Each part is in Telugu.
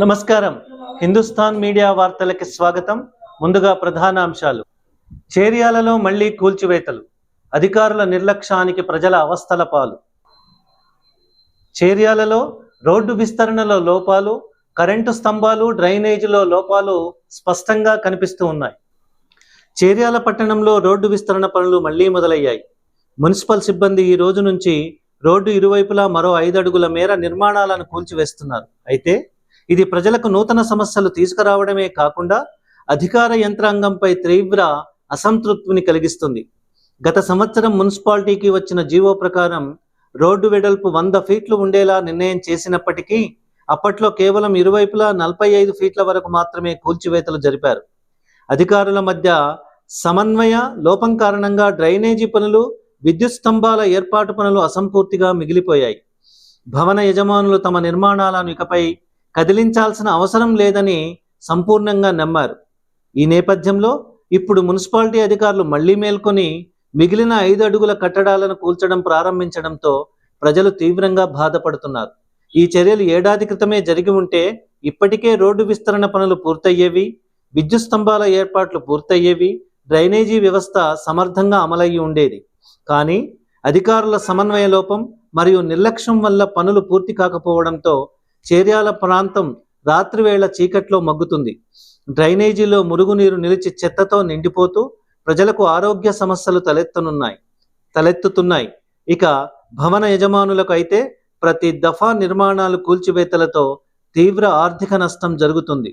నమస్కారం. హిందుస్థాన్ మీడియా వార్తలకి స్వాగతం. ముందుగా ప్రధాన అంశాలు. చేర్యాలలో మళ్ళీ కూల్చివేతలు. అధికారుల నిర్లక్ష్యానికి ప్రజల అవస్థల పాలు. చేర్యాలలో రోడ్డు విస్తరణలో లోపాలు కరెంటు స్తంభాలు డ్రైనేజీలో లోపాలు స్పష్టంగా కనిపిస్తూ ఉన్నాయి. చేర్యాల పట్టణంలో రోడ్డు విస్తరణ పనులు మళ్ళీ మొదలయ్యాయి. మున్సిపల్ సిబ్బంది ఈ రోజు నుంచి రోడ్డు ఇరువైపులా మరో ఐదు అడుగుల మేర నిర్మాణాలను కూల్చివేస్తున్నారు. అయితే ఇది ప్రజలకు నూతన సమస్యలు తీసుకురావడమే కాకుండా అధికార యంత్రాంగంపై తీవ్ర అసంతృప్తిని కలిగిస్తుంది. గత సంవత్సరం మున్సిపాలిటీకి వచ్చిన జీవో ప్రకారం రోడ్డు వెడల్పు వంద ఫీట్లు ఉండేలా నిర్ణయం చేసినప్పటికీ అప్పట్లో కేవలం ఇరువైపులా నలభై ఐదు ఫీట్ల వరకు మాత్రమే కూల్చివేతలు జరిపారు. అధికారుల మధ్య సమన్వయ లోపం కారణంగా డ్రైనేజీ పనులు విద్యుత్ స్తంభాల ఏర్పాటు పనులు అసంపూర్తిగా మిగిలిపోయాయి. భవన యజమానులు తమ నిర్మాణాలను ఇకపై కదిలించాల్సిన అవసరం లేదని సంపూర్ణంగా నమ్మారు. ఈ నేపథ్యంలో ఇప్పుడు మున్సిపాలిటీ అధికారులు మళ్ళీ మేల్కొని మిగిలిన ఐదు అడుగుల కట్టడాలను కూల్చడం ప్రారంభించడంతో ప్రజలు తీవ్రంగా బాధపడుతున్నారు. ఈ చర్యలు ఏడాది క్రితమే జరిగి ఉంటే ఇప్పటికే రోడ్డు విస్తరణ పనులు పూర్తయ్యేవి విద్యుత్ స్తంభాల ఏర్పాట్లు పూర్తయ్యేవి డ్రైనేజీ వ్యవస్థ సమర్థంగా అమలయ్యి ఉండేది. కానీ అధికారుల సమన్వయ లోపం మరియు నిర్లక్ష్యం వల్ల పనులు పూర్తి కాకపోవడంతో చేర్యాల ప్రాంతం రాత్రివేళ చీకట్లో మగ్గుతుంది. డ్రైనేజీలో మురుగునీరు నిలిచి చెత్తతో నిండిపోతూ ప్రజలకు ఆరోగ్య సమస్యలు తలెత్తనున్నాయి. తలెత్తుతున్నాయి. ఇక భవన యజమానులకు అయితే ప్రతి దఫా నిర్మాణాలు కూల్చివేతలతో తీవ్ర ఆర్థిక నష్టం జరుగుతుంది.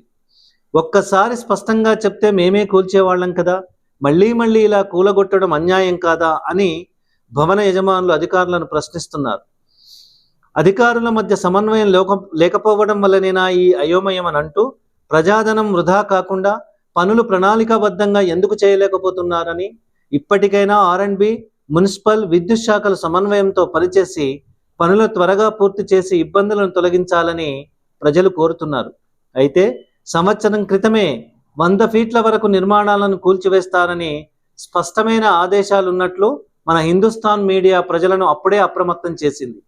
ఒక్కసారి స్పష్టంగా చెప్తే మేమే కూల్చేవాళ్ళం కదా. మళ్ళీ మళ్ళీ ఇలా కూలగొట్టడం అన్యాయం కాదా అని భవన యజమానులు అధికారులను ప్రశ్నిస్తున్నారు. అధికారుల మధ్య సమన్వయం లేక లేకపోవడం వల్లనేనా ఈ అయోమయం అని అంటూ ప్రజాధనం వృధా కాకుండా పనులు ప్రణాళికాబద్ధంగా ఎందుకు చేయలేకపోతున్నారని ఇప్పటికైనా ఆర్ అండ్ బి మున్సిపల్ విద్యుత్ శాఖల సమన్వయంతో పనిచేసి పనులు త్వరగా పూర్తి చేసి ఇబ్బందులను తొలగించాలని ప్రజలు కోరుతున్నారు. అయితే సంవత్సరం క్రితమే వంద ఫీట్ల వరకు నిర్మాణాలను కూల్చివేస్తారని స్పష్టమైన ఆదేశాలున్నట్లు మన హిందుస్థాన్ మీడియా ప్రజలను అప్పుడే అప్రమత్తం చేసింది.